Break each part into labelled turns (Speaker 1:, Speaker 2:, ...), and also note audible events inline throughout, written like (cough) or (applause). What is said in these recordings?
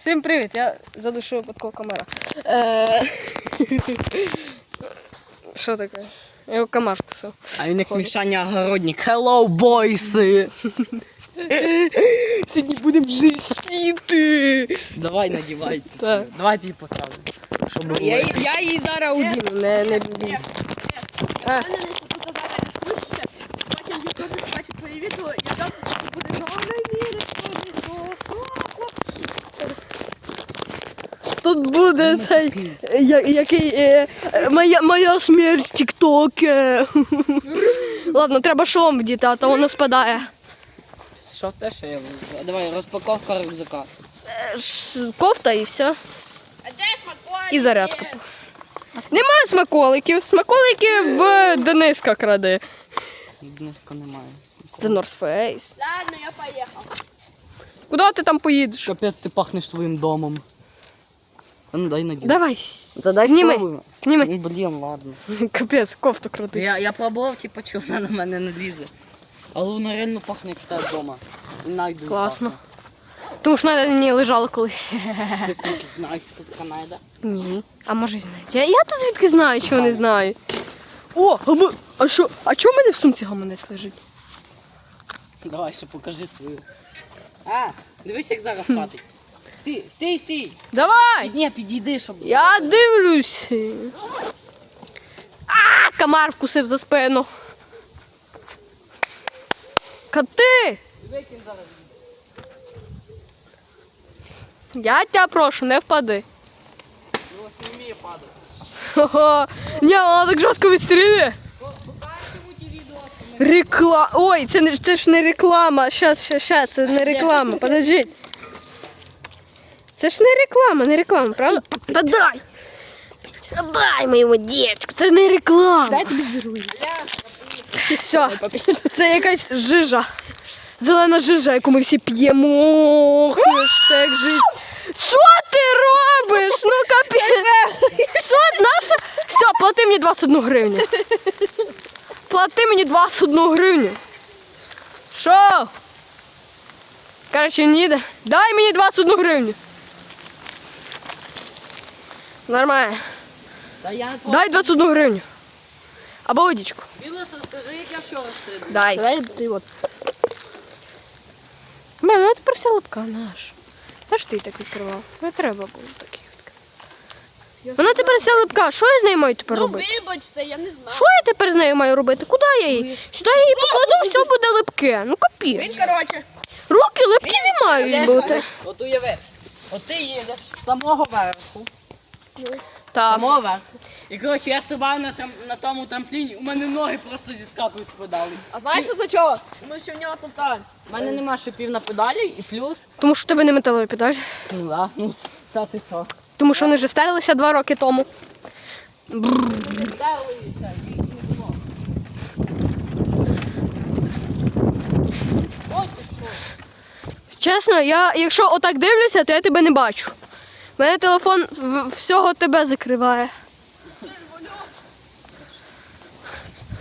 Speaker 1: Всім привіт, я задушив випадково камера. Е, (laughs) Що таке? Я його комар вкусив.
Speaker 2: А він як Мішаня Огородник. Hello, бойси! (laughs)
Speaker 1: Сьогодні будемо жестіти.
Speaker 2: Давай надівайте.
Speaker 1: Так.
Speaker 2: це. Давайте її поставимо. Щоб.
Speaker 1: Я, її- я її зараз удіну, не, не бійся. А,
Speaker 3: потім Ютубі твої відео, я допису буде новий вірус,
Speaker 1: тут буде цей, я, який, е, е, моя, моя смерть в тіктоке. Ладно, треба шолом вдіти, а то воно спадає.
Speaker 2: Що те, що я? Давай, розпаковка рюкзака.
Speaker 1: Е, ш- Кофта і все.
Speaker 3: А де смаколики?
Speaker 1: І зарядка. Немає смаколиків. Смаколики в Дениска кради.
Speaker 2: Днеска немає.
Speaker 1: Це North Face.
Speaker 3: Ладно, я поїхав.
Speaker 1: Куди ти там поїдеш?
Speaker 2: Капець, ти пахнеш своїм домом. А ну дай надію.
Speaker 1: Давай. Зніми.
Speaker 2: спробуємо.
Speaker 1: Зніми.
Speaker 2: Ну, блін, ладно. (laughs)
Speaker 1: Капець, кофту крути.
Speaker 2: Я, я пробував, типу, чи вона на мене не лізе. Але воно реально пахне як тебе вдома. І найду
Speaker 1: Класно. Тому що на ній лежала колись. (laughs) (laughs)
Speaker 2: Хтось не знає, хто така найда.
Speaker 1: Ні. А може й знають. Я, я тут звідки знаю, що не знаю. О, а, ми, а що? А чого в мене в сумці гаманець лежить?
Speaker 2: Давай ще покажи свою. А, дивись, як зараз хватить. Стій, стій, стій.
Speaker 1: Давай!
Speaker 2: Ні, підійди, щоб.
Speaker 1: Я дивлюсь. А, комар вкусив за спину. Коти!
Speaker 2: Зараз.
Speaker 1: Я тебе прошу, не впади.
Speaker 2: Ну, ось не вміє падати.
Speaker 1: Ні, вона так жорстко відстрілює. Рекла... Ой, це, не, це ж не реклама. Щас, щас, щас, це не реклама. Подождіть. Це ж не реклама, не реклама, правда? Та дай! Та дай моєму дівчинку, це не реклама. Дай тобі здоров'я. Все, це якась жижа. Зелена жижа, яку ми всі п'ємо. Хештег життя. Що ти робиш? Ну капець. Що наша? Все, плати мені 21 гривню. Плати мені 21 гривню. Що? Короче, ніде. Дай мені 21 гривню. Нормально.
Speaker 2: Та я не
Speaker 1: Дай 21 гривню. Або водичку.
Speaker 2: Білос, розкажи, як я вчора стрибав.
Speaker 1: Дай.
Speaker 3: Дай ти от.
Speaker 1: Мам, ну тепер вся лапка наш. Та ж ти так відкривав? Не треба було так їх відкривати. Вона тепер вся липка. Що я з нею маю тепер
Speaker 3: Ну,
Speaker 1: робити?
Speaker 3: вибачте, я не знаю.
Speaker 1: Що я тепер з нею маю робити? Куди я її? Сюди я її покладу, все буде липке. Ну капі.
Speaker 3: Він, коротше,
Speaker 1: Руки липкі не мають бути.
Speaker 2: От уяви. От ти їдеш з самого верху.
Speaker 1: Так.
Speaker 2: Верху. І коротше, я стрибаю на, трам... на тому трампліні, у мене ноги просто зіскакують з педалей.
Speaker 3: а знаєш що за чого? Тому що в нього тут так.
Speaker 2: У мене нема шипів на педалі і плюс.
Speaker 1: Тому що в тебе не металові педаль.
Speaker 2: Ну да, ну це ти що.
Speaker 1: Тому що вони вже стерлися два роки тому. Чесно, я якщо отак дивлюся, то я тебе не бачу. У мене телефон всього тебе закриває.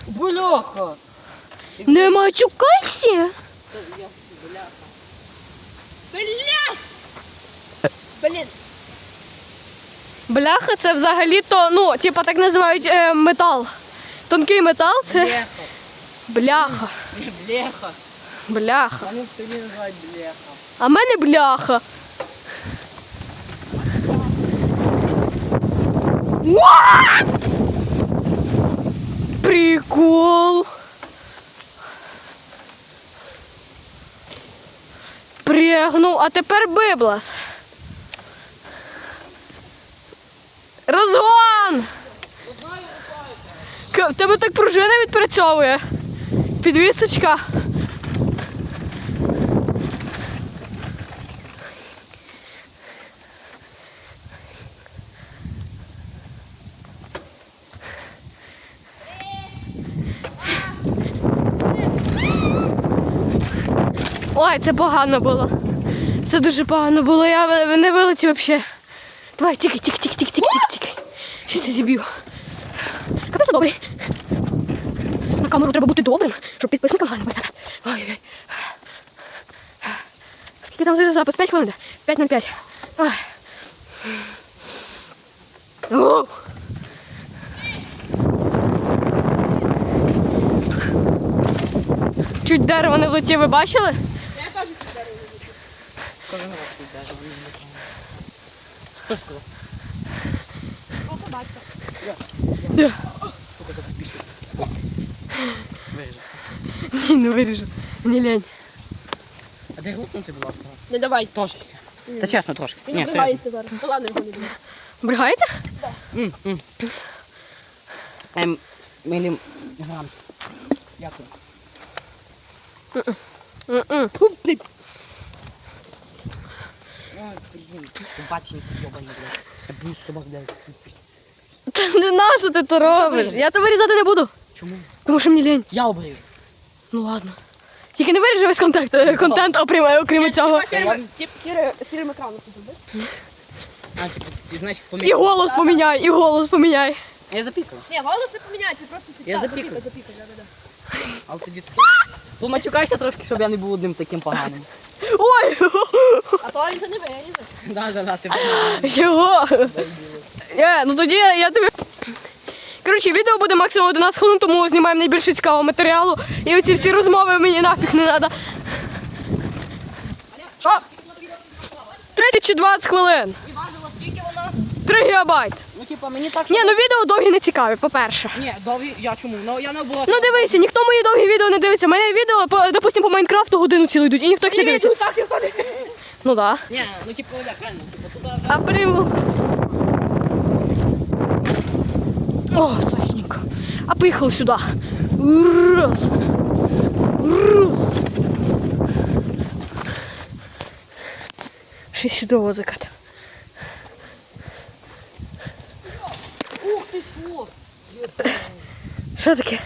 Speaker 2: Бляха!
Speaker 1: Не матюкайся!
Speaker 3: Бля! Блін,
Speaker 1: Бляха, це взагалі-то, ну, типа так називають е, метал. Тонкий метал це
Speaker 2: Бляха.
Speaker 1: бляха.
Speaker 2: Бляха.
Speaker 1: Бляха. А мене бляха. Прикол. Пригнув, а тепер библас. Розгон! Тебе так пружина відпрацьовує. Підвісочка. Ой, це погано було. Це дуже погано було. Я не вилетів взагалі. Давай, тікай, тікай, тікай, тікай, тікай, тікай. Щось я зіб'ю. Капець добрий. На камеру треба бути добрим, щоб підписникам гарно виглядати. Ой-ой. Скільки там зараз запис? 5 хвилин? 5 на 5. Ай. О! Чуть дерево не влетів, ви бачили?
Speaker 3: Я кажу, що дерево летить.
Speaker 2: Кожен раз тут даже. вони не виконують. Хто сказав?
Speaker 3: Просто батько.
Speaker 2: Сука, зараз пісню. Виріжу.
Speaker 1: Ні, не виріжу. Не лень.
Speaker 2: А де глупнути, будь ласка?
Speaker 3: Не давай.
Speaker 2: Трошечки. Та чесно, трошки.
Speaker 3: Він
Speaker 2: Ні, серйозно.
Speaker 3: обривається зараз. Та ладно, його не буде.
Speaker 1: Бригається?
Speaker 2: М, м. Ем, міліграм. Дякую.
Speaker 1: М-м.
Speaker 2: Ой, блін, ти собачник йобаний, блядь. Я боюсь собак, блядь.
Speaker 1: Та не на що ти то робиш? Я то вирізати не буду.
Speaker 2: Чому?
Speaker 1: Тому що мені лень.
Speaker 2: Я обріжу.
Speaker 1: Ну ладно. Тільки не виріжи весь контакт, е, контент, окрім, окрім цього.
Speaker 3: Сірим, екраном тут зробиш?
Speaker 2: А, ти знаєш,
Speaker 1: І голос поміняй, і голос поміняй.
Speaker 2: Я запікав.
Speaker 3: Ні, голос не поміняється, просто типу,
Speaker 2: Я запікав,
Speaker 3: запікав, да, да, да.
Speaker 2: Але тоді ти поматюкайся трошки, щоб я не був одним таким поганим.
Speaker 1: Ой!
Speaker 3: А то він не виріже.
Speaker 2: Да, да, да, ти.
Speaker 1: Чого? Е, ну тоді я тобі. Коротше, відео буде максимум 11 хвилин, тому знімаємо найбільше цікавого матеріалу. І оці всі розмови мені нафіг не треба. Що? 30 чи 20 хвилин.
Speaker 3: І важила скільки вона?
Speaker 1: 3 гігабайт.
Speaker 2: Типа, мені так,
Speaker 1: Ні, ну відео довгі не цікаві, по-перше.
Speaker 2: Ні, довгі, я чому? Ну, я не була...
Speaker 1: Ну дивися, ніхто мої довгі відео не дивиться. У мене відео, по- допустим, по Майнкрафту годину цілу йдуть, і ніхто їх не дивиться.
Speaker 3: Так, ніхто не
Speaker 1: Ну так.
Speaker 2: Ні, ну, типу, я реально, типу, туди вже...
Speaker 1: А прям... О, сочненько. А поехал сюда. Раз. Раз. Ще сюди возикати.
Speaker 2: Ух ти що!
Speaker 1: Що таке?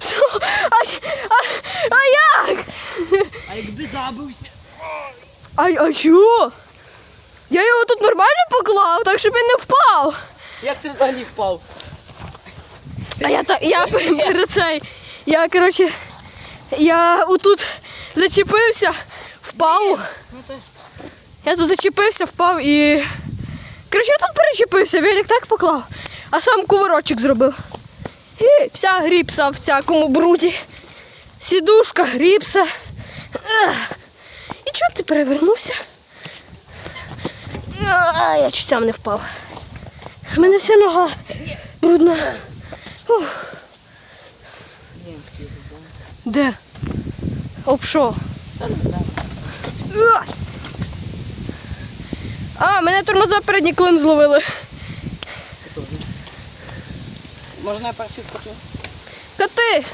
Speaker 1: Що? А, а, а як?
Speaker 2: А якби забився?
Speaker 1: А, а чого? Я його тут нормально поклав, так щоб він не впав.
Speaker 2: Як ти взагалі впав?
Speaker 1: А я так, я (laughs) перед цей, я, коротше, я отут зачепився, впав.
Speaker 2: Ну.
Speaker 1: Я тут зачепився, впав і. Коротше, я тут перечепився, велик так поклав, а сам кувырочок зробив. І вся гріпса в всякому бруді. Сідушка, гріпса. І чого ти перевернувся? А, я чуть сам не впав. У мене вся нога брудна. Ух. Де? Об що?
Speaker 2: Та не знаю.
Speaker 1: А! А, мене тормоза передній клин зловили.
Speaker 2: Можна я перший скочу?
Speaker 1: Коти!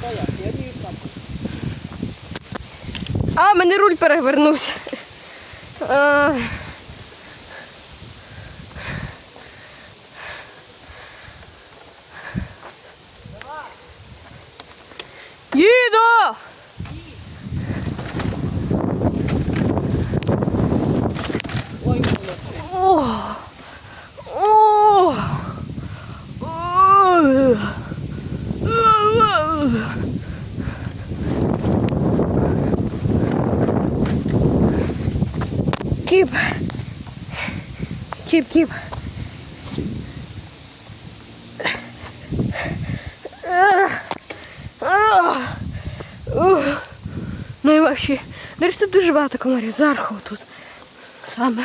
Speaker 2: Та як? Я не.
Speaker 1: А, мене руль перевернувся. А. Їду!
Speaker 2: Ой, молодці.
Speaker 1: О! О! Ой! Кіп. Кіп, кіп. Ну і вообще, до тут дуже багато комарів. Зарху тут. Саме.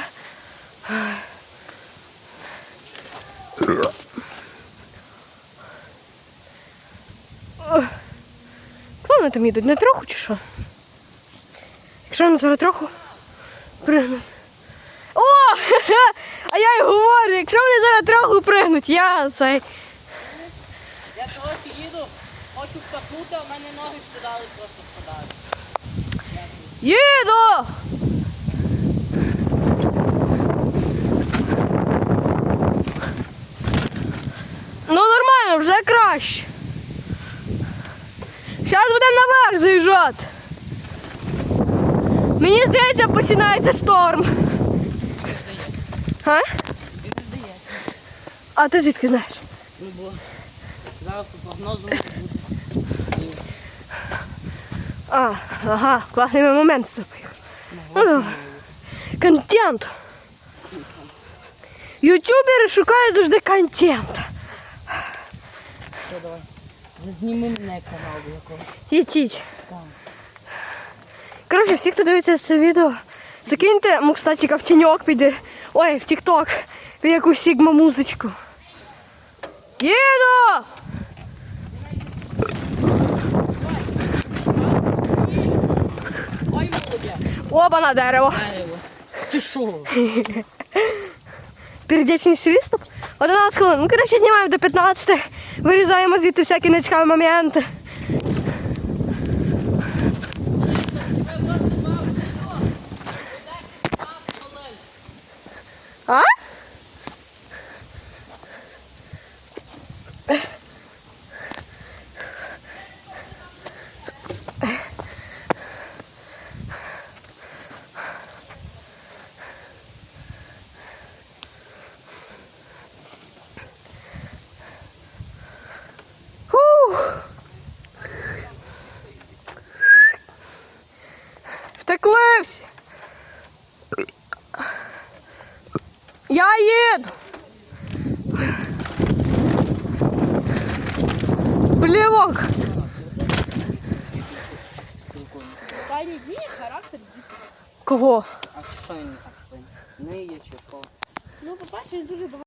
Speaker 1: Вони там їдуть? Не троху чи що? Якщо вони зараз троху пригнуть. (laughs) А я й говорю, якщо вони зараз троху пригнуть, я цей.
Speaker 2: Я коротше їду, хочу втопнути, а в мене ноги спадали, просто спадають.
Speaker 1: Їду! Ну нормально, вже краще. Зараз будемо наверх заїжджати. Мені здається, починається шторм. А?
Speaker 2: Він не здається.
Speaker 1: А ти звідки знаєш?
Speaker 2: Ну бо зараз по прогнозу. І
Speaker 1: А, ага, класний момент вступив. Ну. Контент. Ютубери шукають завжди контент.
Speaker 2: Все, давай. Зніми мене канал до якого.
Speaker 1: Їтіть.
Speaker 2: Так.
Speaker 1: Коротше, всі, хто дивиться це відео, закиньте мукстатіка в тіньок піде. Ой, в Тік-Ток. Якусь сігма музичку. Їду! Оба на дерево.
Speaker 2: Ти що?
Speaker 1: Передячність листопад. 11 хвилин. Ну, коротше, знімаємо до 15. Вирізаємо звідти всякі нецікаві моменти. А? Втекли всі. Я їду. Плівок.
Speaker 3: Останні дні характер
Speaker 1: Кого?
Speaker 2: А що він так? Не є чи що?
Speaker 3: Ну, по-перше, він дуже багато.